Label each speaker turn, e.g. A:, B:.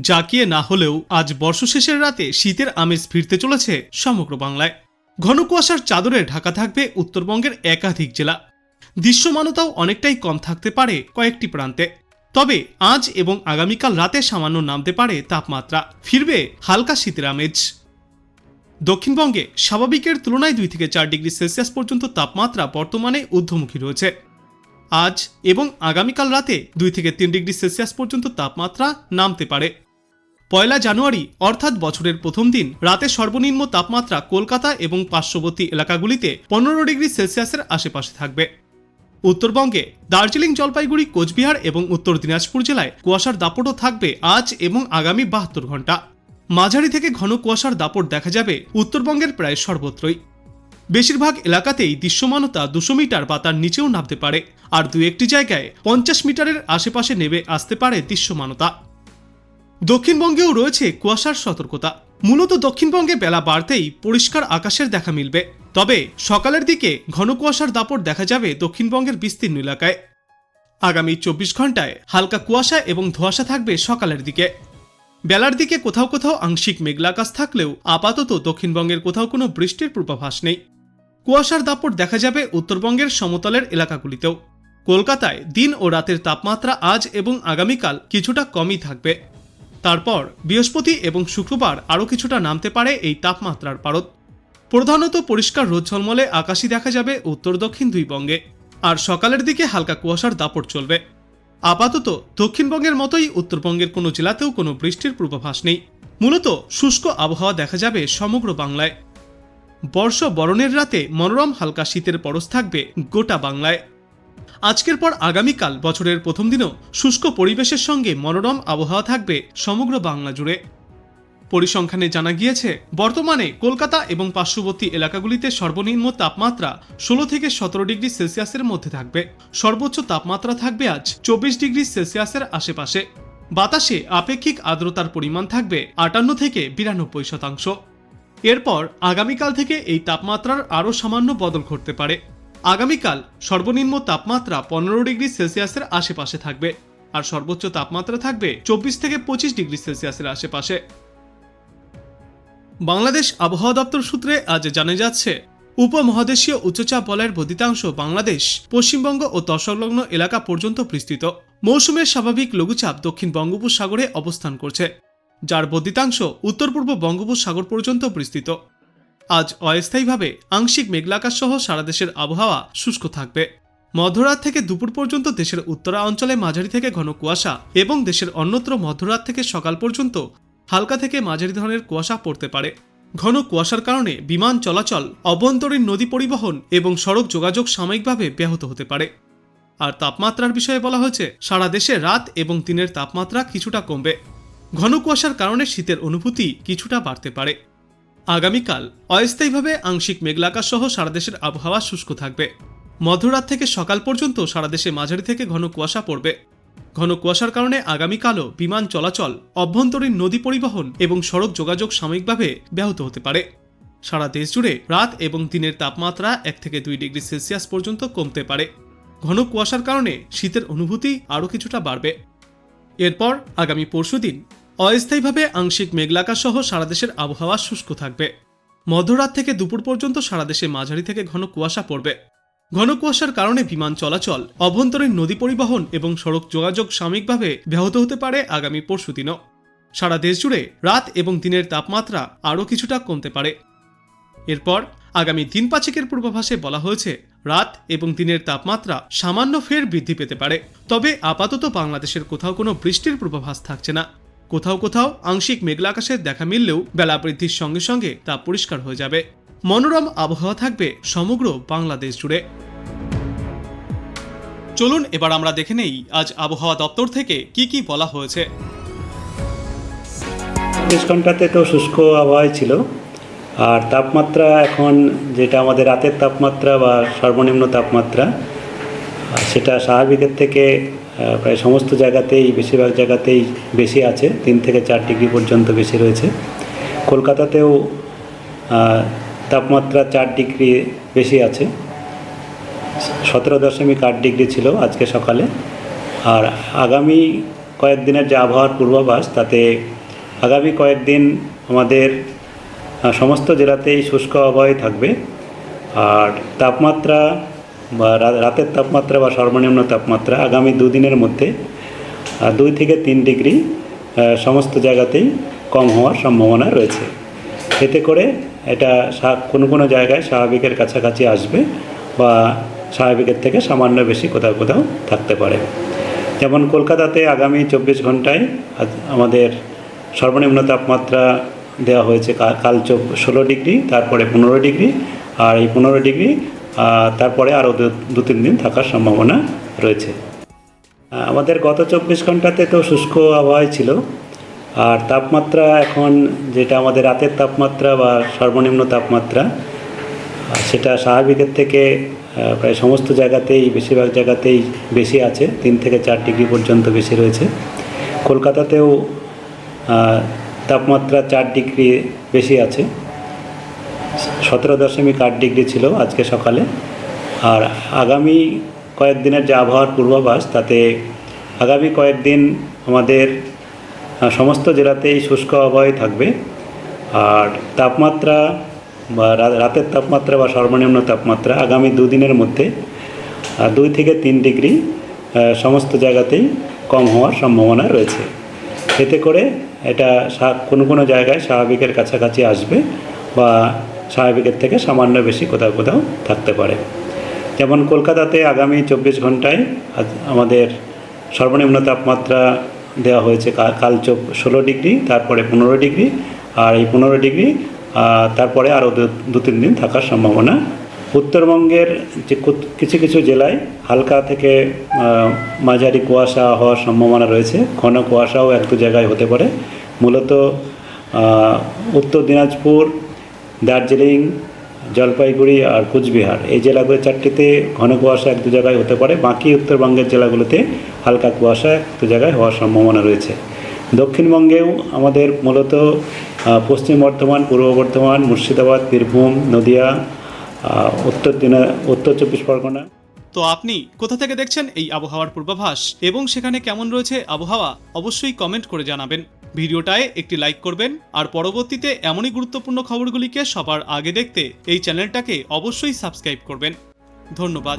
A: জাকিয়ে না হলেও আজ বর্ষশেষের রাতে শীতের আমেজ ফিরতে চলেছে সমগ্র বাংলায়। ঘন কুয়াশার চাদরে ঢাকা থাকবে উত্তরবঙ্গের একাধিক জেলা। দৃশ্যমানতাও অনেকটাই কম থাকতে পারে কয়েকটি প্রান্তে। তবে আজ এবং আগামীকাল রাতে সামান্য নামতে পারে তাপমাত্রা। ফিরবে হালকা শীতের আমেজ। দক্ষিণবঙ্গে স্বাভাবিকের তুলনায় দুই থেকে চার ডিগ্রি সেলসিয়াস পর্যন্ত তাপমাত্রা বর্তমানে ঊর্ধ্বমুখী রয়েছে। আজ এবং আগামীকাল রাতে দুই থেকে তিন ডিগ্রি সেলসিয়াস পর্যন্ত তাপমাত্রা নামতে পারে। পয়লা জানুয়ারি, অর্থাৎ বছরের প্রথম দিন, রাতে সর্বনিম্ন তাপমাত্রা কলকাতা এবং পার্শ্ববর্তী এলাকাগুলিতে পনেরো ডিগ্রি সেলসিয়াসের আশেপাশে থাকবে। উত্তরবঙ্গে দার্জিলিং জলপাইগুড়ি, কোচবিহার এবং উত্তর দিনাজপুর জেলায় কুয়াশার দাপটও থাকবে আজ এবং আগামী বাহাত্তর ঘণ্টা। মাঝারি থেকে ঘন কুয়াশার দাপট দেখা যাবে উত্তরবঙ্গের প্রায় সর্বত্রই। বেশিরভাগ এলাকাতেই দৃশ্যমানতা দুশো মিটার বা তার নিচেও নামতে পারে। আর দু একটি জায়গায় পঞ্চাশ মিটারের আশেপাশে নেমে আসতে পারে দৃশ্যমানতা। দক্ষিণবঙ্গেও রয়েছে কুয়াশার সতর্কতা। মূলত দক্ষিণবঙ্গে বেলা বাড়তেই পরিষ্কার আকাশের দেখা মিলবে। তবে সকালের দিকে ঘন কুয়াশার দাপট দেখা যাবে দক্ষিণবঙ্গের বিস্তীর্ণ এলাকায়। আগামী চব্বিশ ঘন্টায় হালকা কুয়াশা এবং ধোঁয়াশা থাকবে সকালের দিকে। বেলার দিকে কোথাও কোথাও আংশিক মেঘলা আকাশ থাকলেও আপাতত দক্ষিণবঙ্গের কোথাও কোনো বৃষ্টির পূর্বাভাস নেই। কুয়াশার দাপট দেখা যাবে উত্তরবঙ্গের সমতলের এলাকাগুলিতেও। কলকাতায় দিন ও রাতের তাপমাত্রা আজ এবং আগামীকাল কিছুটা কমই থাকবে। তারপর বৃহস্পতি এবং শুক্রবার আরও কিছুটা নামতে পারে এই তাপমাত্রার পারদ। প্রধানত পরিষ্কার রোদ ঝলমলে আকাশই দেখা যাবে উত্তর দক্ষিণ দুই বঙ্গে। আর সকালের দিকে হালকা কুয়াশার দাপট চলবে। আপাতত দক্ষিণবঙ্গের মতোই উত্তরবঙ্গের কোনো জেলাতেও কোনো বৃষ্টির পূর্বাভাস নেই। মূলত শুষ্ক আবহাওয়া দেখা যাবে সমগ্র বাংলায়। বর্ষ বরণের রাতে মনোরম হালকা শীতের পরশ থাকবে গোটা বাংলায়। আজকের পর আগামীকাল বছরের প্রথম দিনও শুষ্ক পরিবেশের সঙ্গে মনোরম আবহাওয়া থাকবে সমগ্র বাংলা জুড়ে। পরিসংখ্যানে জানা গিয়েছে, বর্তমানে কলকাতা এবং পার্শ্ববর্তী এলাকাগুলিতে সর্বনিম্ন তাপমাত্রা ষোলো থেকে সতেরো ডিগ্রি সেলসিয়াসের মধ্যে থাকবে। সর্বোচ্চ তাপমাত্রা থাকবে আজ চব্বিশ ডিগ্রি সেলসিয়াসের আশেপাশে। বাতাসে আপেক্ষিক আর্দ্রতার পরিমাণ থাকবে আটান্ন থেকে বিরানব্বই শতাংশ। এরপর আগামীকাল থেকে এই তাপমাত্রার আরও সামান্য বদল ঘটতে পারে। আগামীকাল সর্বনিম্ন তাপমাত্রা পনেরো ডিগ্রি সেলসিয়াসের আশেপাশে থাকবে আর সর্বোচ্চ তাপমাত্রা থাকবে চব্বিশ থেকে পঁচিশ ডিগ্রি সেলসিয়াসের আশেপাশে। বাংলাদেশ আবহাওয়া দপ্তর সূত্রে আজ জানা যাচ্ছে, উপমহাদেশীয় উচ্চচাপ বলয়ের বর্ধিতাংশ বাংলাদেশ, পশ্চিমবঙ্গ ও তৎসংলগ্ন এলাকা পর্যন্ত বিস্তৃত। মৌসুমের স্বাভাবিক লঘুচাপ দক্ষিণ বঙ্গোপসাগরে অবস্থান করছে। যার বর্ধিতাংশ উত্তর পূর্ব বঙ্গোপসাগর পর্যন্ত বিস্তৃত। আজ অস্থায়ীভাবে আংশিক মেঘলাকাশ সহ সারা দেশের আবহাওয়া শুষ্ক থাকবে। মধ্যরাত থেকে দুপুর পর্যন্ত দেশের উত্তরা অঞ্চলে মাঝারি থেকে ঘন কুয়াশা এবং দেশের অন্যত্র মধ্যরাত থেকে সকাল পর্যন্ত হালকা থেকে মাঝারি ধরনের কুয়াশা পড়তে পারে। ঘন কুয়াশার কারণে বিমান চলাচল, অভ্যন্তরীণ নদী পরিবহন এবং সড়ক যোগাযোগ সাময়িকভাবে ব্যাহত হতে পারে। আর তাপমাত্রার বিষয়ে বলা হয়েছে, সারা দেশে রাত এবং দিনের তাপমাত্রা কিছুটা কমবে। ঘন কুয়াশার কারণে শীতের অনুভূতি কিছুটা বাড়তে পারে। আগামীকাল অস্থায়ীভাবে আংশিক মেঘলাকাশ সহ সারা দেশের আবহাওয়া শুষ্ক থাকবে। মধ্যরাত থেকে সকাল পর্যন্ত সারা দেশে মাঝারি থেকে ঘন কুয়াশা পড়বে। ঘন কুয়াশার কারণে আগামীকালও বিমান চলাচল, অভ্যন্তরীণ নদী পরিবহন এবং সড়ক যোগাযোগ সাময়িকভাবে ব্যাহত হতে পারে। সারা দেশ জুড়ে রাত এবং দিনের তাপমাত্রা এক থেকে দুই ডিগ্রি সেলসিয়াস পর্যন্ত কমতে পারে। ঘন কুয়াশার কারণে শীতের অনুভূতি আরও কিছুটা বাড়বে। এরপর আগামী পরশুদিন অস্থায়ীভাবে আংশিক মেঘলাকা সহ সারা দেশের আবহাওয়া শুষ্ক থাকবে। মধ্যরাত থেকে দুপুর পর্যন্ত সারা দেশে মাঝারি থেকে ঘন কুয়াশা পড়বে। ঘন কুয়াশার কারণে বিমান চলাচল, অভ্যন্তরীণ নদী পরিবহন এবং সড়ক যোগাযোগ সাময়িকভাবে ব্যাহত হতে পারে আগামী পরশুদিনও সারা দেশ জুড়ে রাত এবং দিনের তাপমাত্রা আরও কিছুটা কমতে পারে। এরপর আগামী দিন পাঁচেকের পূর্বাভাসে বলা হয়েছে, রাত এবং দিনের তাপমাত্রা সামান্য ফের বৃদ্ধি পেতে পারে। তবে আপাতত বাংলাদেশের কোথাও কোনো বৃষ্টির পূর্বাভাস থাকছে না। কোথাও কোথাও আংশিক মেঘলা আকাশের দেখা মিললেও বেলা বৃদ্ধির সঙ্গে সঙ্গে তা পরিষ্কার হয়ে যাবে। মনোরম আবহাওয়া থাকবে সমগ্র বাংলাদেশ জুড়ে। চলুন এবার আমরা দেখে নেই আজ আবহাওয়া দপ্তর থেকে কি কি বলা হয়েছে।
B: চব্বিশ ঘন্টাতে তো শুষ্ক আবহাওয়াই ছিল, আর তাপমাত্রা এখন যেটা আমাদের রাতের তাপমাত্রা বা সর্বনিম্ন তাপমাত্রা সেটা স্বাভাবিকের থেকে প্রায় সমস্ত জায়গাতেই, বেশিরভাগ জায়গাতেই বেশি আছে, তিন থেকে চার ডিগ্রি পর্যন্ত বেশি রয়েছে। কলকাতাতেও তাপমাত্রা চার ডিগ্রি বেশি আছে। সতেরো দশমিক আট ডিগ্রি ছিল আজকে সকালে। আর আগামী কয়েকদিনের যে আবহাওয়ার পূর্বাভাস, তাতে আগামী কয়েকদিন আমাদের সমস্ত জেলাতেই শুষ্ক আবহাওয়াই থাকবে। আর তাপমাত্রা বা রাতের তাপমাত্রা বা সর্বনিম্ন তাপমাত্রা আগামী দুদিনের মধ্যে দুই থেকে তিন ডিগ্রি সমস্ত জায়গাতেই কম হওয়ার সম্ভাবনা রয়েছে। এতে করে এটা কোনো কোনো জায়গায় স্বাভাবিকের কাছাকাছি আসবে বা স্বাভাবিকের থেকে সামান্য বেশি কোথাও কোথাও থাকতে পারে। যেমন কলকাতাতে আগামী চব্বিশ ঘন্টায় আমাদের সর্বনিম্ন তাপমাত্রা দেওয়া হয়েছে কাল ষোলো ডিগ্রি, তারপরে পনেরো ডিগ্রি, আর এই পনেরো ডিগ্রি তারপরে আরও দু তিন দিন থাকার সম্ভাবনা রয়েছে। আমাদের গত চব্বিশ ঘন্টাতে তো শুষ্ক আবহাওয়াই ছিল, আর তাপমাত্রা এখন যেটা আমাদের রাতের তাপমাত্রা বা সর্বনিম্ন তাপমাত্রা সেটা স্বাভাবিকের থেকে প্রায় সমস্ত জায়গাতেই, বেশিরভাগ জায়গাতেই বেশি আছে, তিন থেকে চার ডিগ্রি পর্যন্ত বেশি রয়েছে। কলকাতাতেও তাপমাত্রা চার ডিগ্রি বেশি আছে। সতেরো দশমিক আট ডিগ্রি ছিল আজকে সকালে। আর আগামী কয়েকদিনের যে আবহাওয়ার পূর্বাভাস, তাতে আগামী কয়েকদিন আমাদের সমস্ত জেলাতেই শুষ্ক আবহাওয়াই থাকবে। আর তাপমাত্রা বা রাতের তাপমাত্রা বা সর্বনিম্ন তাপমাত্রা আগামী দুদিনের মধ্যে দুই থেকে তিন ডিগ্রি সমস্ত জায়গাতেই কম হওয়ার সম্ভাবনা রয়েছে। এতে করে এটা কোনো কোনো জায়গায় স্বাভাবিকের কাছাকাছি আসবে বা স্বাভাবিকের থেকে সামান্য বেশি কোথাও কোথাও থাকতে পারে। যেমন কলকাতাতে আগামী চব্বিশ ঘন্টায় আমাদের সর্বনিম্ন তাপমাত্রা দেওয়া হয়েছে কাল ষোলো ডিগ্রি, তারপরে পনেরো ডিগ্রি, আর এই পনেরো ডিগ্রি তারপরে আরও দু তিন দিন থাকার সম্ভাবনা। উত্তরবঙ্গের যে কিছু কিছু জেলায় হালকা থেকে মাঝারি কুয়াশা হওয়ার সম্ভাবনা রয়েছে। ঘন কুয়াশাও এক দু জায়গায় হতে পারে। মূলত উত্তর দিনাজপুর দার্জিলিং, জলপাইগুড়ি আর কুচবিহার। এই জেলাগুলো চারটিতে ঘন কুয়াশা এক দু জায়গায় হতে পারে। বাকি উত্তরবঙ্গের জেলাগুলোতে হালকা কুয়াশা এক দু জায়গায় হওয়ার সম্ভাবনা রয়েছে। দক্ষিণবঙ্গেও আমাদের মূলত পশ্চিম বর্ধমান, পূর্ব বর্ধমান, মুর্শিদাবাদ, বীরভূম, নদিয়া উত্তর দিনা, উত্তর চব্বিশ পরগনা।
A: তো আপনি কোথা থেকে দেখছেন এই আবহাওয়ার পূর্বাভাস এবং সেখানে কেমন রয়েছে আবহাওয়া, অবশ্যই কমেন্ট করে জানাবেন। ভিডিওটায় একটি লাইক করবেন আর পরবর্তীতে এমনই গুরুত্বপূর্ণ খবরগুলিকে সবার আগে দেখতে এই চ্যানেলটাকে অবশ্যই সাবস্ক্রাইব করবেন। ধন্যবাদ।